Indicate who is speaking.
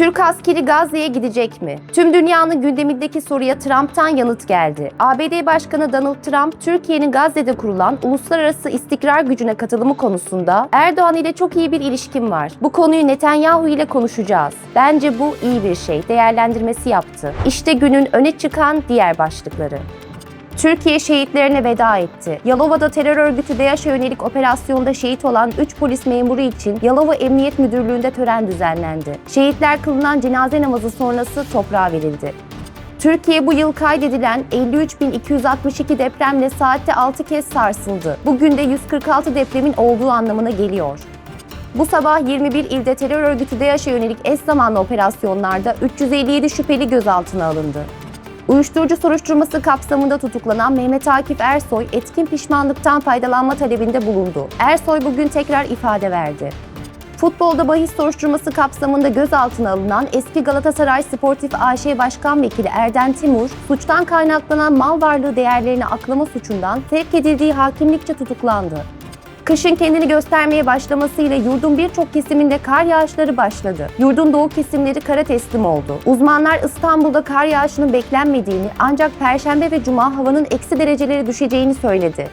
Speaker 1: Türk askeri Gazze'ye gidecek mi? Tüm dünyanın gündemindeki soruya Trump'tan yanıt geldi. ABD Başkanı Donald Trump, Türkiye'nin Gazze'de kurulan uluslararası istikrar gücüne katılımı konusunda Erdoğan ile çok iyi bir ilişkim var. Bu konuyu Netanyahu ile konuşacağız. Bence bu iyi bir şey. Değerlendirmesi yaptı. İşte günün öne çıkan diğer başlıkları. Türkiye şehitlerine veda etti. Yalova'da terör örgütü DAEŞ'e yönelik operasyonda şehit olan 3 polis memuru için Yalova Emniyet Müdürlüğü'nde tören düzenlendi. Şehitler kılınan cenaze namazı sonrası toprağa verildi. Türkiye bu yıl kaydedilen 53.262 depremle saatte 6 kez sarsıldı. Bugün de 146 depremin olduğu anlamına geliyor. Bu sabah 21 ilde terör örgütü DAEŞ'e yönelik eş zamanlı operasyonlarda 357 şüpheli gözaltına alındı. Uyuşturucu soruşturması kapsamında tutuklanan Mehmet Akif Ersoy etkin pişmanlıktan faydalanma talebinde bulundu. Ersoy bugün tekrar ifade verdi. Futbolda bahis soruşturması kapsamında gözaltına alınan eski Galatasaray Sportif AŞ Başkan Vekili Erden Timur, suçtan kaynaklanan mal varlığı değerlerini aklama suçundan sevk edildiği hakimlikçe tutuklandı. Kışın kendini göstermeye başlamasıyla yurdun birçok kesiminde kar yağışları başladı. Yurdun doğu kesimleri kara teslim oldu. Uzmanlar İstanbul'da kar yağışının beklenmediğini ancak Perşembe ve Cuma havanın eksi dereceleri düşeceğini söyledi.